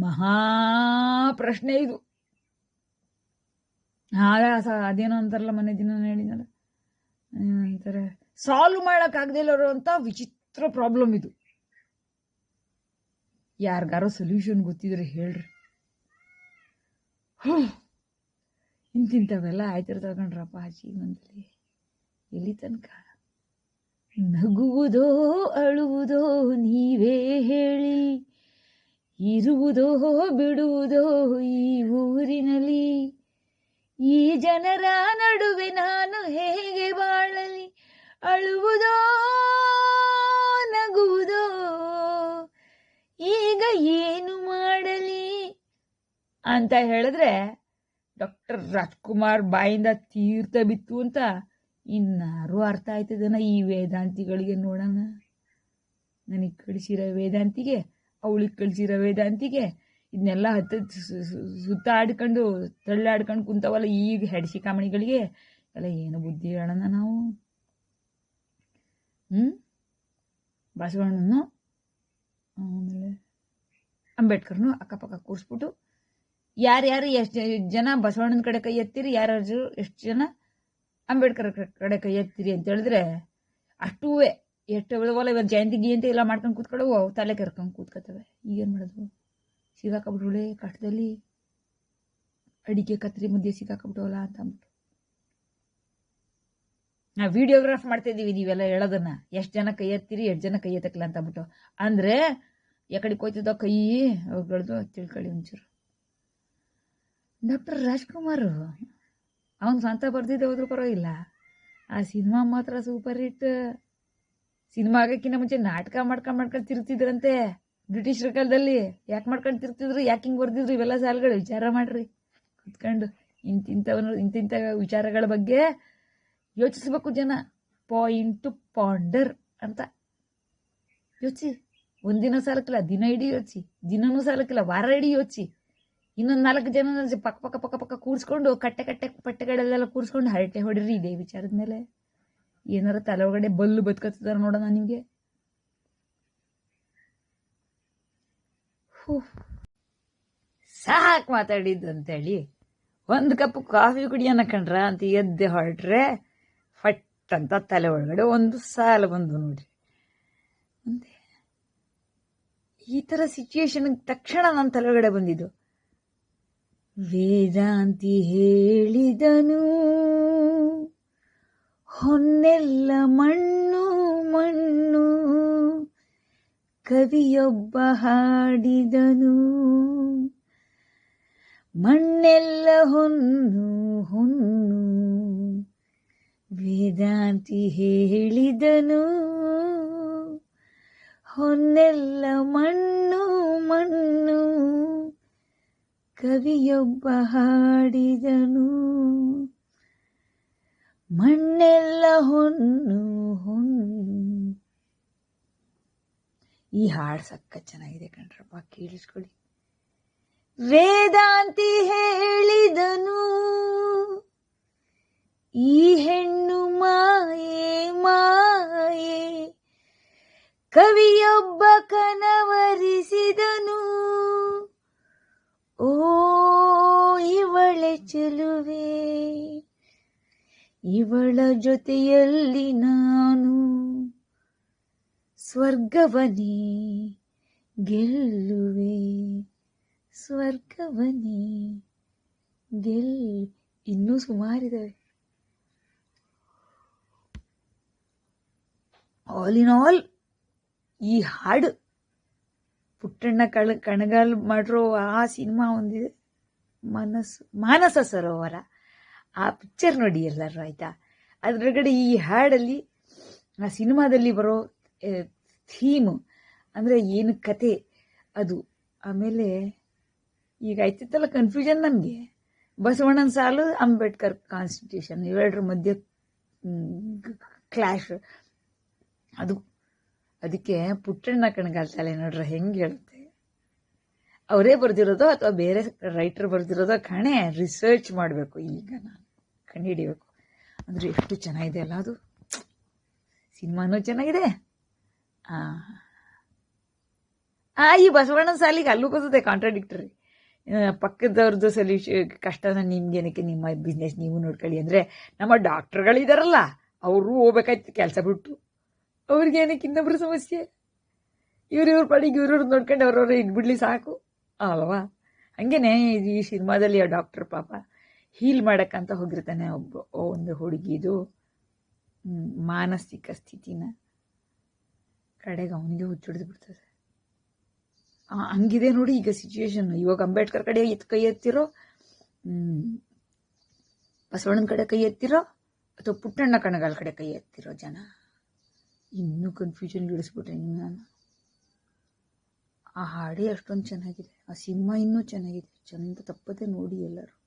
ಮಹಾ ಪ್ರಶ್ನೆ ಇದು. ಅದೇನೋ ಅಂತಾರಲ್ಲ ಮನೆ ದಿನ ಹೇಳಿದ್ನಲ್ಲ. ಅಂತಾರೆ ಸಾಲ್ವ್ ಮಾಡೋಕ್ಕಾಗದೇ ಇರೋಂಥ ವಿಚಿತ್ರ ಪ್ರಾಬ್ಲಮ್ ಇದು. ಯಾರಿಗಾರೋ ಸೊಲ್ಯೂಷನ್ ಗೊತ್ತಿದ್ರೆ ಹೇಳ್ರಿ. ಇಂತಿಂಥವೆಲ್ಲ ಆಯ್ತಿರ್ತಾವೆ ಕಣ್ರಪ್ಪ ಆ ಜೀವನದಲ್ಲಿ. ಎಲ್ಲಿ ತನಕ? ನಗುವುದೋ ಅಳುವುದೋ ನೀವೇ ಹೇಳಿ. ಇರುವುದೋ ಬಿಡುವುದೋ ಈ ಊರಿನಲ್ಲಿ. ಈ ಜನರ ನಡುವೆ ನಾನು ಹೇಗೆ ಬಾಳಲಿ? ಅಳುವುದೋ, ನಗುವುದೋ, ಈಗ ಏನು ಮಾಡಲಿ? ಅಂತ ಹೇಳಿದ್ರೆ, ಡಾಕ್ಟರ್ ರಾಜ್ಕುಮಾರ್ ಬಾಯಿಂದ ತೀರ್ಥ ಬಿತ್ತು ಅಂತ ಇನ್ನಾರು ಅರ್ಥ ಆಯ್ತದನ ಈ ವೇದಾಂತಿಗಳಿಗೆ ನೋಡೋಣ. ನನಗೆ ಕಳಿಸಿರೋ ವೇದಾಂತಿಗೆ, ಅವಳಿಗೆ ಕಳಿಸಿರೋ ವೇದಾಂತಿಗೆ ಇದನ್ನೆಲ್ಲ ಹತ್ತ ಸುತ್ತ ಆಡ್ಕೊಂಡು ತಳ್ಳಾಡ್ಕೊಂಡು ಕುಂತವಲ್ಲ ಈಗ ಹೆಡ್ಸಿ ಕಾಮಣಿಗಳಿಗೆ, ಎಲ್ಲ ಏನು ಬುದ್ಧಿ ಹೇಳೋಣ ನಾವು? ಹ್ಞೂ ಬಸವಣ್ಣನು ಆಮೇಲೆ ಅಂಬೇಡ್ಕರ್ನು ಅಕ್ಕಪಕ್ಕ ಕೂರಿಸ್ಬಿಟ್ಟು, ಯಾರ್ಯಾರು ಎಷ್ಟು ಜನ ಬಸವಣ್ಣನ ಕಡೆ ಕೈ ಎತ್ತಿರಿ, ಯಾರ್ಯಾರು ಎಷ್ಟು ಜನ ಅಂಬೇಡ್ಕರ್ ಕಡೆ ಕೈ ಎತ್ತೀರಿ ಅಂತ ಹೇಳಿದ್ರೆ ಅಷ್ಟೂ ಎಷ್ಟು ಒಲ ಇವತ್ತು ಜಯಂತಿ ಗಿಯಂತಿ ಎಲ್ಲ ಮಾಡ್ಕೊಂಡು ಕೂತ್ಕೊಳ್ಳೋ ಅವು ತಲೆ ಕೆರ್ಕೊಂಡು ಕೂತ್ಕೊತವೆ ಈಗೇನು ಮಾಡೋದು? ಸಿಗಾಕಬಿಟ್ರುಳೆ ಕಷ್ಟದಲ್ಲಿ ಅಡಿಕೆ ಕತ್ರಿ ಮುದ್ದೆ ಸಿಗಾಕಬಿಟ್ಟವಲ್ಲ ಅಂತ ಅಂದ್ಬಿಟ್ಟು. ನಾವು ವಿಡಿಯೋಗ್ರಾಫ್ ಮಾಡ್ತಾ ಇದೀವಿ ನೀವೆಲ್ಲ ಹೇಳೋದನ್ನ. ಎಷ್ಟು ಜನ ಕೈ ಎತ್ತೀರಿ, ಎಷ್ಟು ಜನ ಕೈ ಎತ್ತಕ್ಲ ಅಂತ ಅಂದ್ಬಿಟ್ಟು. ಅಂದರೆ ಯಾಕಡೆ ಕೊಯ್ತಿದ್ದೋ ಕೈ, ಅವುಗಳದು ತಿಳ್ಕೊಳ್ಳಿ ಒಂಚೂರು. ಡಾಕ್ಟರ್ ರಾಜ್ಕುಮಾರ್ ಅವನು ಸ್ವಂತ ಬರ್ದಿದ್ದೆ ಹೋದ್ರು ಪರವಾಗಿಲ್ಲ. ಆ ಸಿನಿಮಾ ಮಾತ್ರ ಸೂಪರ್ ಹಿಟ್ ಸಿನಿಮಾ ಆಗಕ್ಕಿಂತ ಮುಂಚೆ ನಾಟಕ ಮಾಡ್ಕೊಂಡು ಮಾಡ್ಕೊಂಡು ತಿರ್ತಿದ್ರಂತೆ ಬ್ರಿಟಿಷರ ಕಾಲದಲ್ಲಿ. ಯಾಕೆ ಮಾಡ್ಕೊಂಡು ತಿರ್ತಿದ್ರು ಯಾಕೆ ಹಿಂಗೆ ಬರ್ದಿದ್ರು? ಇವೆಲ್ಲ ಸಾಲುಗಳು. ವಿಚಾರ ಮಾಡ್ರಿ. ಕುತ್ಕೊಂಡು ಇಂತಿಂಥವನು, ಇಂತಿಂಥ ವಿಚಾರಗಳ ಬಗ್ಗೆ ಯೋಚಿಸ್ಬೇಕು ಜನ. ಪಾಯಿಂಟ್ ಟು ಪಾಂಡರ್ ಅಂತ. ಯೋಚಿಸಿ. ಒಂದಿನ ಸಾಲಕ್ಕಿಲ್ಲ ದಿನ ಇಡೀ ಯೋಚಿಸಿ. ದಿನನೂ ಸಾಲಕ್ಕಿಲ್ಲ ವಾರ ಇಡೀ ಯೋಚಿಸಿ. ಇನ್ನೊಂದು ನಾಲ್ಕು ಜನ ಪಕ್ಕ ಪಕ್ಕ ಪಕ್ಕ ಪಕ್ಕ ಕೂರಿಸ್ಕೊಂಡು ಕಟ್ಟೆ ಕಟ್ಟೆ ಪಟ್ಟೆಗಳಲ್ಲೆಲ್ಲ ಕೂರಿಸ್ಕೊಂಡು ಹರಟೆ ಹೊಡಿರಿ ಇದೇ ವಿಚಾರದ ಮೇಲೆ. ಏನಾರ ತಲೆ ಒಳಗಡೆ ಬಲ್ಲು ಬದುಕತ್ತಿದಾರ ನೋಡೋಣ ನಿಮಗೆ. ಸಾಕು ಮಾತಾಡಿದ್ದು ಅಂತೇಳಿ ಒಂದು ಕಪ್ ಕಾಫಿ ಕುಡಿಯೋಣ ಕಣ್ರ ಅಂತ ಎದ್ದೆ ಹೊರಟ್ರೆ ಫಟ್ ಅಂತ ತಲೆ ಒಳಗಡೆ ಒಂದು ಸಾಲ ಬಂದು ನೋಡ್ರಿ. ಈ ಥರ ಸಿಚುಯೇಷನ್ ತಕ್ಷಣ ನನ್ನ ತಲೆಗಡೆ ಬಂದಿದ್ದು. ವೇದಾಂತಿ ಹೇಳಿದನು. ಹೊನ್ನೆಲ್ಲ ಮಣ್ಣು ಮಣ್ಣು ಕವಿಯೊಬ್ಬ ಹಾಡಿದನು. ಮಣ್ಣೆಲ್ಲ ಹೊನ್ನು ಹೊನ್ನು ವೇದಾಂತಿ ಹೇಳಿದನು. ಹೊನ್ನೆಲ್ಲ ಮಣ್ಣು ಮಣ್ಣು ಕವಿಯೊಬ್ಬ ಹಾಡಿದನು. ಮಣ್ಣೆಲ್ಲ ಹೊನ್ನು ಹೊನ್ನು. ಈ ಹಾಡು ಸಕ್ಕ ಚೆನ್ನಾಗಿದೆ ಕಣ್ರಪ್ಪ, ಕೇಳಿಸ್ಕೊಳ್ಳಿ. ವೇದಾಂತಿ ಹೇಳಿದನು, ಈ ಹೆಣ್ಣು ಮಾಯೆ ಮಾಯೆ. ಕವಿಯೊಬ್ಬ ಕನವರಿಸಿದನು ಓ, ಇವಳೆ ಚೆಲುವೆ. ಇವಳ ಜೊತೆಯಲ್ಲಿ ನಾನು ಸ್ವರ್ಗವನೇ ಗೆಲ್ಲುವೆ. ಸ್ವರ್ಗವನೇ ಗೆಲ್, ಇನ್ನೂ ಸುಮಾರಿದ್ದಾವೆ ಆಲ್ ಇನ್ ಆಲ್ ಈ ಹಾಡು ಪುಟ್ಟಣ್ಣ ಕಳ, ಕಣಗಾಲ್ ಮಾಡಿರೋ ಆ ಸಿನಿಮಾ ಒಂದಿದೆ. ಮನಸ್ಸು, ಮಾನಸ ಸರೋವರ ಆ ಪಿಕ್ಚರ್ ನೋಡಿ ಎಲ್ಲರೂ ಆಯಿತಾ? ಅದ್ರಗಡೆ ಈ ಹಾಡಲ್ಲಿ, ಆ ಸಿನಿಮಾದಲ್ಲಿ ಬರೋ ಥೀಮ್ ಅಂದರೆ ಏನು ಕತೆ? ಅದು ಆಮೇಲೆ ಈಗ ಆಯ್ತಿತ್ತಲ್ಲ ಕನ್ಫ್ಯೂಷನ್ ನಮಗೆ? ಬಸವಣ್ಣನ ಸಾಲು, ಅಂಬೇಡ್ಕರ್ ಕಾನ್ಸ್ಟಿಟ್ಯೂಷನ್ ಇವೆರಡರ ಮಧ್ಯೆ ಕ್ಲಾಶ್ ಅದು ಅದಕ್ಕೆ ಪುಟ್ಟಣ್ಣ ಕಣ್ಗಾಲ್ತಾಳೆ ನೋಡ್ರ ಹೆಂಗೆ ಹೇಳುತ್ತೆ ಅವರೇ ಬರೆದಿರೋದೋ ಅಥವಾ ಬೇರೆ ರೈಟರ್ ಬರೆದಿರೋದೋ ಕಣೆ ರಿಸರ್ಚ್ ಮಾಡಬೇಕು ಈಗ ನಾನು. ಕಂಡುಹಿಡಿಬೇಕು ಅಂದರೆ ಎಷ್ಟು ಚೆನ್ನಾಗಿದೆ ಅಲ್ಲ ಅದು. ಸಿನಿಮಾನೂ ಚೆನ್ನಾಗಿದೆ. ಆ. ಈ ಬಸವಣ್ಣನ ಸಾಲಿಗೆ ಅಲ್ಲೂ ಬರ್ತದೆ ಕಾಂಟ್ರಾಡಿಕ್ಟರಿ ಪಕ್ಕದವ್ರದ್ದು ಸೊಲ್ಯೂಷನ್ ಕಷ್ಟನ ನಿಮ್ಗೇನಕ್ಕೆ ನಿಮ್ಮ ಬಿಸ್ನೆಸ್ ನೀವು ನೋಡ್ಕೊಳ್ಳಿ. ಅಂದರೆ ನಮ್ಮ ಡಾಕ್ಟ್ರುಗಳಿದಾರಲ್ಲ ಅವರು ಹೋಗ್ಬೇಕಾಯ್ತು ಕೆಲಸ ಬಿಟ್ಟು. ಅವ್ರಿಗೇನಕ್ಕೆ ಇನ್ನೊಬ್ರ ಸಮಸ್ಯೆ? ಇವ್ರಿವ್ರ ಇವ್ರ ಪಾಡಿಗೆ ಇವ್ರವ್ರು ನೋಡ್ಕೊಂಡು ಅವ್ರವ್ರು ಇಟ್ಬಿಡ್ಲಿ ಸಾಕು. ಅಲ್ವಾ? ಹಂಗೇನೆ ಈ ಸಿನಿಮಾದಲ್ಲಿ ಆ ಡಾಕ್ಟರ್ ಪಾಪ ಹೀಲ್ ಮಾಡೋಕ್ಕಂತ ಹೋಗಿರ್ತಾನೆ ಒಬ್ಬ ಒಂದು ಹುಡುಗಿದು ಮಾನಸಿಕ ಸ್ಥಿತಿನ ಕಡೆಗೆ ಅವನಿಗೆ ಹುಚ್ಚಿಡ್ದು ಬಿಡ್ತದೆ. ಹಂಗಿದೆ ನೋಡಿ ಈಗ ಸಿಚುವೇಶನ್ ಇವಾಗ ಅಂಬೇಡ್ಕರ್ ಕಡೆ ಎತ್ ಕೈ ಎತ್ತಿರೋ ಬಸವಣ್ಣನ ಕಡೆ ಕೈ ಎತ್ತಿರೋ ಅಥವಾ ಪುಟ್ಟಣ್ಣ ಕಣಗಾಲ್ ಕಡೆ ಕೈ ಎತ್ತಿರೋ ಜನ. ಇನ್ನೂ ಕನ್ಫ್ಯೂಷನ್ ಇಳಿಸ್ಬಿಟ್ರೆ ನಾನು? ಆ ಹಾಡೇ ಅಷ್ಟೊಂದು ಚೆನ್ನಾಗಿದೆ. ಆ ಸಿನಿಮಾ ಇನ್ನೂ ಚೆನ್ನಾಗಿದೆ. ಚಂದ ತಪ್ಪದೆ ನೋಡಿ ಎಲ್ಲರೂ.